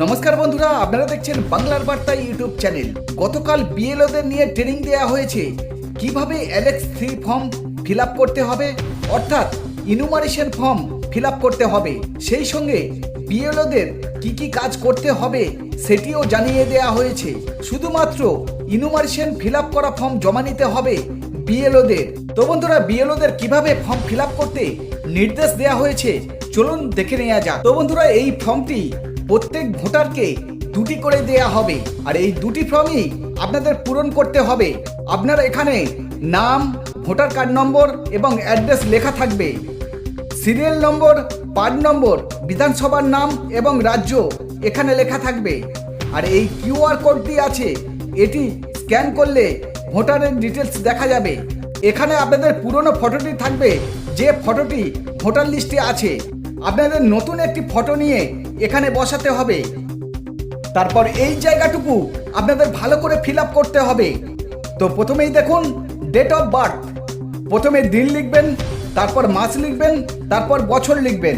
নমস্কার বন্ধুরা, আপনারা দেখছেন বাংলার বার্তা ইউটিউব চ্যানেল। গতকাল বিএলওদের নিয়ে ট্রেনিং দেওয়া হয়েছে, কীভাবে অ্যালেক্স থ্রি ফর্ম ফিল করতে হবে, অর্থাৎ ইনুমারেশন ফর্ম ফিল করতে হবে। সেই সঙ্গে বিএলওদের কি কি কাজ করতে হবে সেটিও জানিয়ে দেওয়া হয়েছে। শুধুমাত্র ইনুমারেশন ফিল করা ফর্ম জমা নিতে হবে বিএলওদের। তো বন্ধুরা, বিএলওদের কীভাবে ফর্ম ফিল করতে নির্দেশ দেওয়া হয়েছে, চলুন দেখে নেওয়া যাক। তো বন্ধুরা, এই ফর্মটি প্রত্যেক ভোটারকে দুটি করে দেয়া হবে। আর এই দুটি ফর্মই আপনাদের পূরণ করতে হবে। আপনার এখানে নাম, ভোটার কার্ড নম্বর এবং অ্যাড্রেস লেখা থাকবে। সিরিয়াল নম্বর, পার্ট নম্বর, বিধানসভার নাম এবং রাজ্য এখানে লেখা থাকবে। আর এই কিউআর কোডটি আছে, এটি স্ক্যান করলে ভোটারের ডিটেলস দেখা যাবে। এখানে আপনাদের পুরনো ফটোটি থাকবে, যে ফটোটি ভোটার লিস্টে আছে। আপনাদের নতুন একটি ফটো নিয়ে এখানে বসাতে হবে। তারপর এই জায়গাটুকু আপনাদের ভালো করে ফিল আপ করতে হবে। তো প্রথমেই দেখুন ডেট অফ বার্থ প্রথমে দিন লিখবেন, তারপর মাস লিখবেন, তারপর বছর লিখবেন।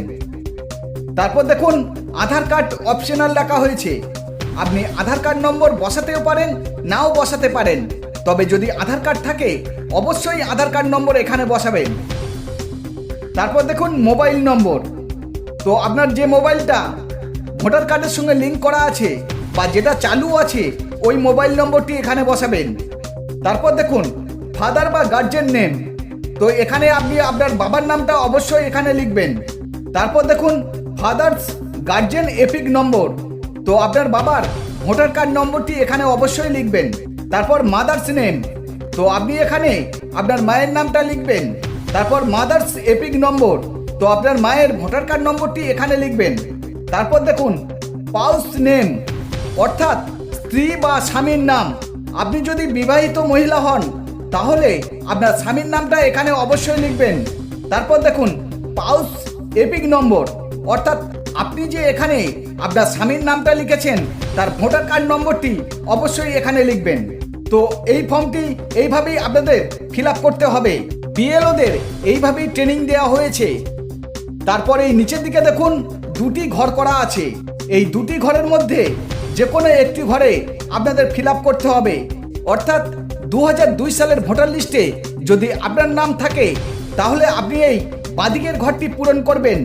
তারপর দেখুন, আধার কার্ড অপশনাল লেখা হয়েছে। আপনি আধার কার্ড নম্বর বসাতেও পারেন, নাও বসাতে পারেন। তবে যদি আধার কার্ড থাকে, অবশ্যই আধার কার্ড নম্বর এখানে বসাবেন। তারপর দেখুন মোবাইল নম্বর। তো আপনার যে মোবাইলটা, ভোটার কার্ডের সঙ্গে লিঙ্ক করা আছে বা যেটা চালু আছে, ওই মোবাইল নম্বরটি এখানে বসাবেন। তারপর দেখুন ফাদার বা গার্জেন নেম তো এখানে আপনি আপনার বাবার নামটা অবশ্যই এখানে লিখবেন। তারপর দেখুন ফাদার্স গার্জেন এপিক নম্বর তো আপনার বাবার ভোটার কার্ড নম্বরটি এখানে অবশ্যই লিখবেন। তারপর মাদার্স নেম তো আপনি এখানে আপনার মায়ের নামটা লিখবেন। তারপর মাদার্স এপিক নম্বর তো আপনার মায়ের ভোটার কার্ড নম্বরটি এখানে লিখবেন। তারপর দেখুন, পাউস নেম, অর্থাৎ স্ত্রী বা স্বামীর নাম। আপনি যদি বিবাহিত মহিলা হন, তাহলে আপনার স্বামীর নামটা এখানে অবশ্যই লিখবেন। তারপর দেখুন, পাউস এপিক নম্বর, অর্থাৎ আপনি যে এখানে আপনার স্বামীর নামটা লিখেছেন, তার ভোটার কার্ড নম্বরটি অবশ্যই এখানে লিখবেন। তো এই ফর্মটি এইভাবেই আপনাদের ফিল করতে হবে। বিএলওদের এইভাবেই ট্রেনিং দেওয়া হয়েছে। তারপরে এই নিচের দিকে দেখুন দুটি ঘর করা আছে। এই দুটি ঘরের মধ্যে যে কোনো একটি ঘরে আপনাদের ফিল করতে হবে। অর্থাৎ দু হাজার দুই সালের ভোটার লিস্টে যদি আপনার নাম থাকে, তাহলে আপনি এই বাদিকের ঘরটি পূরণ করবেন।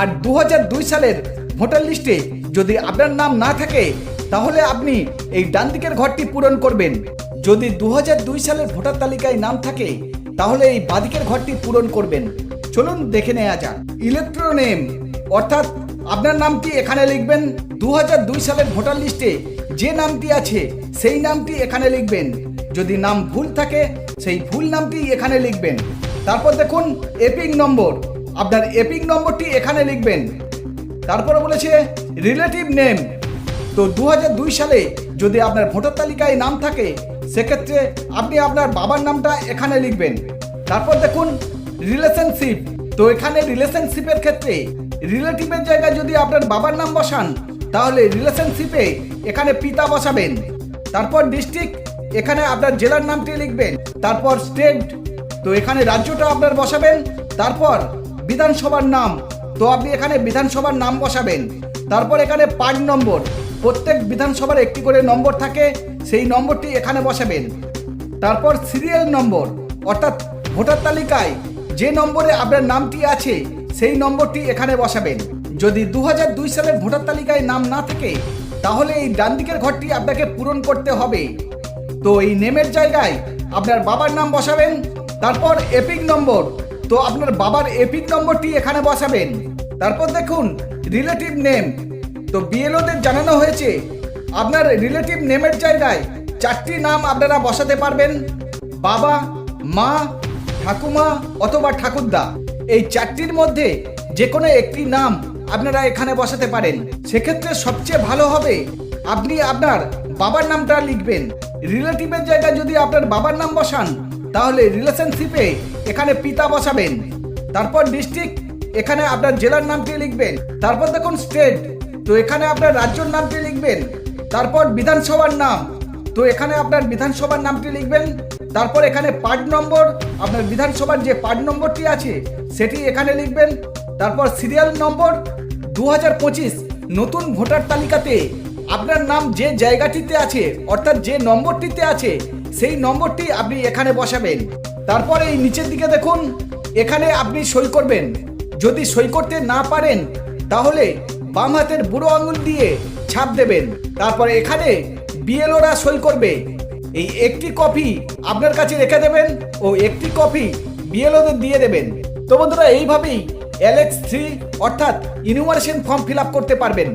আর দু হাজার দুই সালের ভোটার লিস্টে যদি আপনার নাম না থাকে, তাহলে আপনি এই ডান দিকের ঘরটি পূরণ করবেন। যদি দু হাজার দুই সালের ভোটার তালিকায় নাম থাকে, তাহলে এই বাদিকের ঘরটি পূরণ করবেন। চলুন দেখে নেওয়া যাক। ইলেকট্রোনেম অর্থাৎ আপনার নামটি এখানে লিখবেন? দু হাজার দুই সালের ভোটার লিস্টে যে নামটি আছে, সেই নামটি এখানে লিখবেন। যদি নাম ভুল থাকে, সেই ভুল নামটি এখানে লিখবেন। তারপর দেখুন এপিং নম্বর। আপনার এপিং নম্বরটি এখানে লিখবেন। তারপরে বলেছে রিলেটিভ নেম তো দু হাজার দুই সালে যদি আপনার ভোটার তালিকায় নাম থাকে, সেক্ষেত্রে আপনি আপনার বাবার নামটা এখানে লিখবেন। তারপর দেখুন রিলেশনশিপ তো এখানে রিলেশনশিপের ক্ষেত্রে রিলেটিভের জায়গায় যদি আপনার বাবার নাম বসান, তাহলে রিলেশনশিপে এখানে পিতা বসাবেন। তারপর ডিস্ট্রিক্ট এখানে আপনার জেলার নামটি লিখবেন, তারপর স্টেট তো এখানে রাজ্যটা আপনার বসাবেন, তারপর বিধানসভার নাম, তো আপনি এখানে বিধানসভার নাম বসাবেন। তারপর এখানে পার্ট নম্বর, প্রত্যেক বিধানসভার একটি করে নম্বর থাকে, সেই নম্বরটি এখানে বসাবেন। তারপর সিরিয়াল নম্বর অর্থাৎ ভোটার তালিকায় যে নম্বরে আপনার নামটি আছে, সেই নম্বরটি এখানে বসাবেন। যদি দু হাজার দুই সালের ভোটার তালিকায় নাম না থাকে, তাহলে এই ডান দিকের ঘরটি আপনাকে পূরণ করতে হবে। তো এই নেমের জায়গায় আপনার বাবার নাম বসাবেন, তারপর এপিক নম্বর। তো আপনার বাবার এপিক নম্বরটি এখানে বসাবেন। তারপর দেখুন, রিলেটিভ নেম। তো বিএলওদের জানানো হয়েছে, আপনার রিলেটিভ নেমের জায়গায় চারটি নাম আপনারা বসাতে পারবেন। বাবা, মা ঠাকুমা অথবা ঠাকুরদা, এই চারটির মধ্যে যে কোনো একটি নাম আপনারা এখানে বসাতে পারেন। সেক্ষেত্রে সবচেয়ে ভালো হবে, আপনি আপনার বাবার নামটা লিখবেন। রিলেটিভের জায়গায় যদি আপনার বাবার নাম বসান, তাহলে রিলেশনশিপে এখানে পিতা বসাবেন। তারপর ডিস্ট্রিক্ট, এখানে আপনার জেলার নামটি লিখবেন। তারপর দেখুন স্টেট, তো এখানে আপনার রাজ্যর নামটি লিখবেন। তারপর বিধানসভার নাম, তো এখানে আপনার বিধানসভার নামটি লিখবেন। তারপর এখানে পার্ট নম্বর, আপনার বিধানসভার যে পার্ট নম্বরটি আছে, সেটি এখানে লিখবেন। তারপর সিরিয়াল নম্বর দু হাজার পঁচিশ, নতুন ভোটার তালিকাতে আপনার নাম যে জায়গাটিতে আছে, অর্থাৎ যে নম্বরটিতে আছে, সেই নম্বরটি আপনি এখানে বসাবেন। তারপরে এই নিচের দিকে দেখুন, এখানে আপনি সই করবেন। যদি সই করতে না পারেন, তাহলে বাম হাতের বুড়ো আঙুল দিয়ে ছাপ দেবেন। তারপরে এখানে বিএলওরা সই করবে। এই একটি কপি আপনার কাছে রেখে দেবেন ও একটি কপি বিএলওদের দিয়ে দেবেন। তো বন্ধুরা, এইভাবেই এলএক্স থ্রি অর্থাৎ ইনুমারেশন ফর্ম ফিল আপ করতে পারবেন।